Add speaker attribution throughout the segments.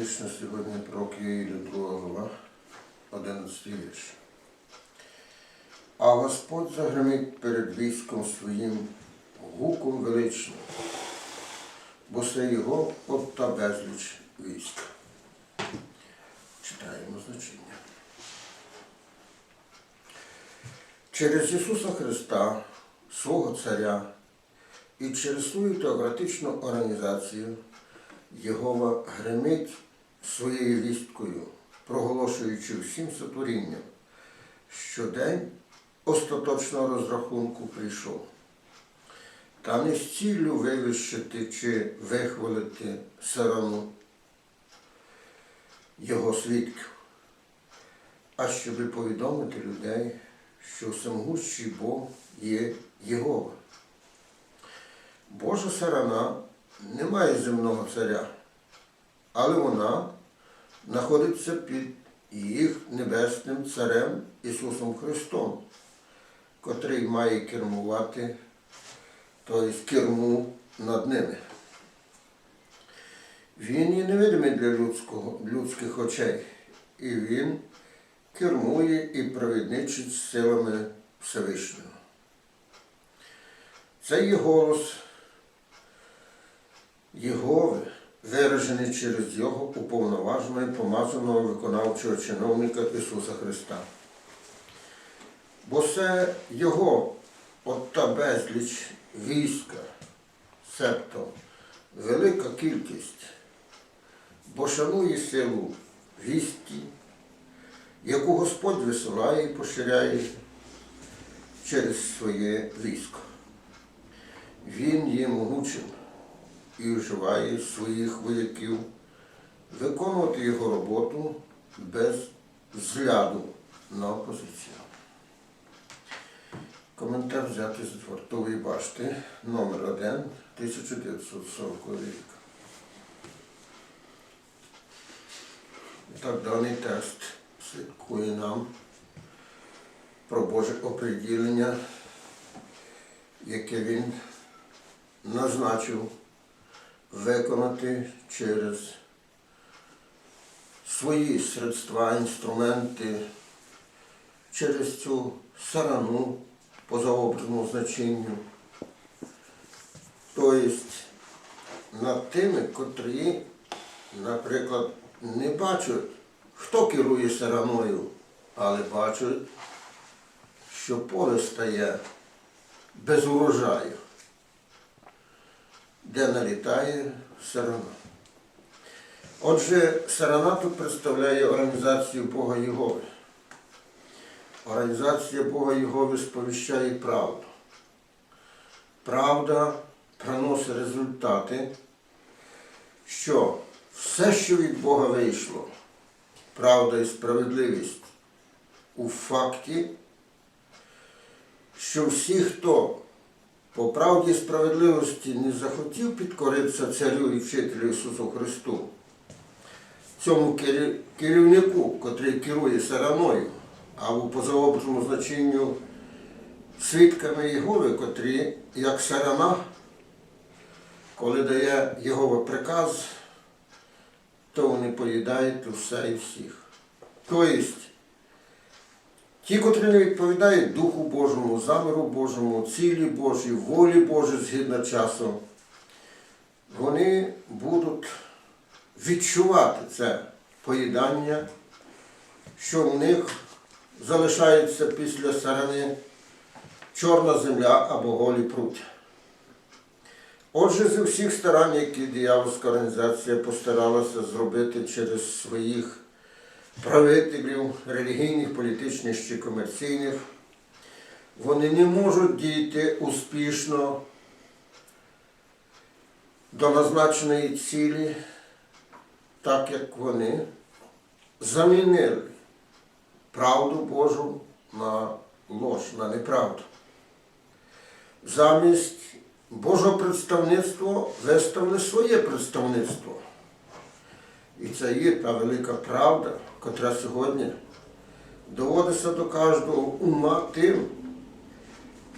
Speaker 1: Вічно сьогодні пророк Єїля, 2 глава, 11 вірш. А Господь загримить перед військом своїм гуком величним, бо це його от та безліч військ. Читаємо значення. Через Ісуса Христа, свого Царя, і через свою теократичну організацію Єгова гримить своєю вісткою, проголошуючи всім сотворінням, що день остаточного розрахунку прийшов. Та не з ціллю вивищити чи вихвалити сарану його свідків, а щоб повідомити людей, що всемогущий Бог є Єгова. Божа сарана не має земного царя, але вона знаходиться під їх небесним царем Ісусом Христом, котрий має кермувати, тобто керму над ними. Він є невидимий для людського, людських очей, і він кермує і провідничить силами Всевишнього. Це є голос Єгови, виражений через його уповноваженого і помазаного виконавчого чиновника Ісуса Христа. Бо це Його от та безліч війська, себто велика кількість, бо шанує силу вісті, яку Господь висилає і поширяє через своє військо. Він є могучим і вживає своїх вояків виконувати його роботу без згляду на опозицію. Коментар взятий з вартової башти номер 1 1940 рік. Так, даний текст слідкує нам про Боже оприділення, яке він назначив виконати через свої средства, інструменти, через цю сарану по заобразному значенню. Тобто над тими, котрі, наприклад, не бачать, хто керує сараною, але бачать, що поле стає без урожаю де налітає сарана. Отже, сарана тут представляє організацію Бога Єгови. Організація Бога Єгови сповіщає правду. Правда приносить результати, що все, що від Бога вийшло, правда і справедливість у факті, що всі, хто по правді справедливості не захотів підкоритися царю і вчителю Ісусу Христу, цьому керівнику, котрий керує сараною, а у позаобразному значенню свідками Єгови, котрі, як сарана, коли дає Єгова приказ, то вони поїдають усе і всіх. Тобто, Ті, котрі не відповідають Духу Божому, заміру Божому, цілі Божій, волі Божій згідно часу, вони будуть відчувати це поїдання, що в них залишається після сарани чорна земля або голі пруття. Отже, з усіх старань, які диявольська організація постаралася зробити через своїх правителів релігійних, політичних чи комерційних, вони не можуть діяти успішно до назначеної цілі, так як вони замінили правду Божу на лож, на неправду. Замість Божого представництва виставили своє представництво. І це є та велика правда, котра сьогодні доводиться до кожного ума тим,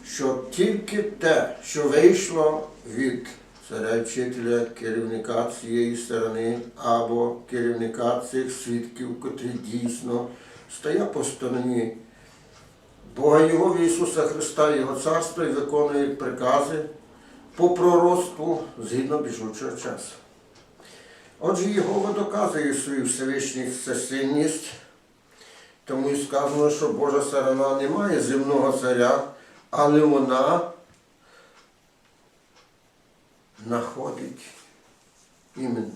Speaker 1: що тільки те, що вийшло від царя вчителя, керівника цієї сторони або керівника цих свідків, котрі дійсно стоять по стороні Бога Його Ісуса Христа, Його царства і виконують прикази по пророцтву згідно біжучого часу. Отже, Єгова доказує свою Всевишню всесильність, тому і сказано, що Божа сторона не має земного царя, але вона знаходить іменно,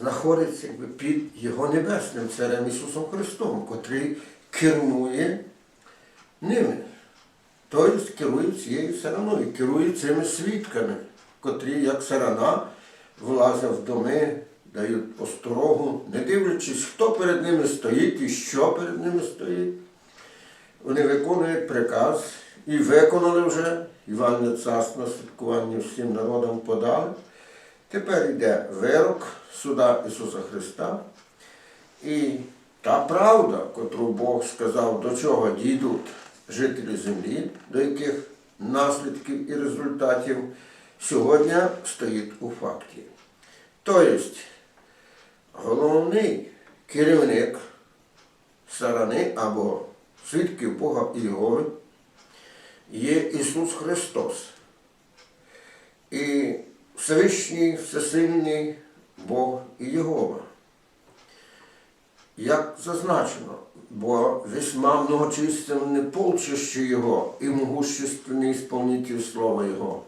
Speaker 1: знаходиться якби, під Його Небесним Царем Ісусом Христом, котрий керує ними. Тобто керує цією стороною, керує цими свідками, котрі, як сарана, влазять в доми, дають осторогу, не дивлячись, хто перед ними стоїть і що перед ними стоїть. Вони виконують приказ і виконали вже Іван царство на святкування всім народам подали. Тепер йде вирок суда Ісуса Христа. І та правда, котру Бог сказав, до чого дійдуть жителі землі, до яких наслідків і результатів, сьогодні стоїть у факті. Тобто, головний керівник сторони або свідків Бога і Єгови є Ісус Христос. І Всевишній, Всесильний Бог і Єгова. Як зазначено, бо весьма многочисленне полчище Його і могущественний ісполнитель Слова Його.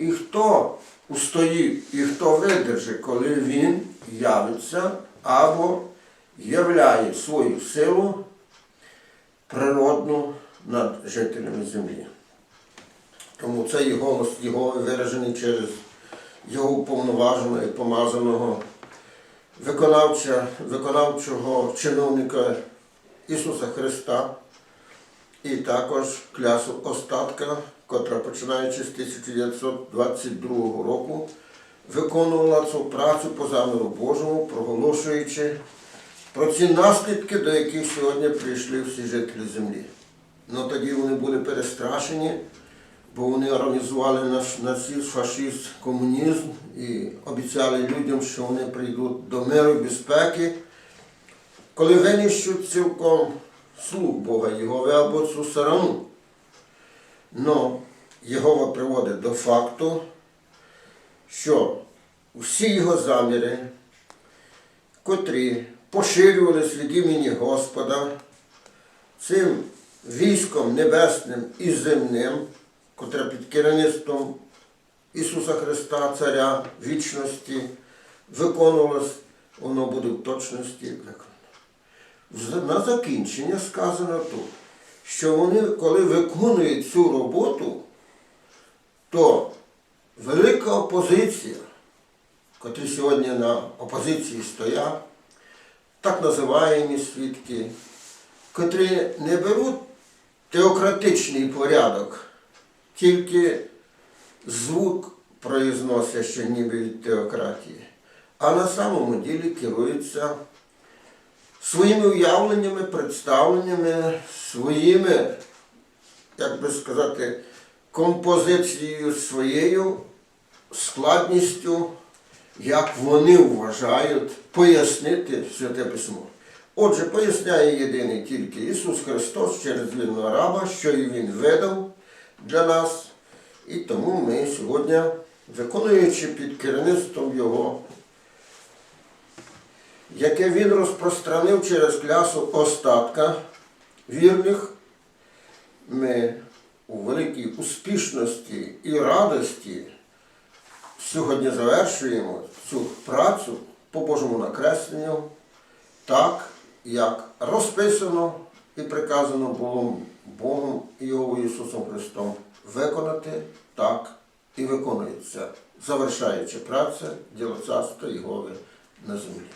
Speaker 1: І хто устоїть, і хто видержить, коли Він явиться або являє свою силу природну над жителями землі. Тому цей голос його виражений через його уповноваженого і помазаного виконавча, виконавчого чиновника Ісуса Христа і також клясу остатка, котра починаючи з 1922 року виконувала цю працю по заміру Божому, проголошуючи про ці наслідки, до яких сьогодні прийшли всі жителі землі. Ну тоді вони були перестрашені, бо вони організували наш нацизм, фашизм, комунізм і обіцяли людям, що вони прийдуть до миру і безпеки, коли винищуть цілком слуг Бога Єгови або цю сарану. Но Єгова приводить до факту, що всі його заміри, котрі поширювались від імені Господа, цим військом небесним і земним, котре під керівництвом Ісуса Христа, Царя вічності, виконувалось, воно буде в точності виконано. На закінчення сказано тут, що вони, коли виконують цю роботу, то велика опозиція, котрі сьогодні на опозиції стоять, так називаємо свідки, котрі не беруть теократичний порядок, тільки звук произносять, що ніби від теократії, а на самому ділі керуються своїми уявленнями, представленнями, своїми, як би сказати, композицією своєю, складністю, як вони вважають пояснити Святе Письмо. Отже, поясняє єдиний тільки Ісус Христос через вільного раба, що і Він видав для нас. І тому ми сьогодні, виконуючи під керівництвом Його, яке Він розпространив через клясу остатка вірних, ми у великій успішності і радості сьогодні завершуємо цю працю по Божому накресленню так, як розписано і приказано було Богом і Його Ісусом Христом виконати так і виконується, завершаючи праця діло царства Єгови на землі.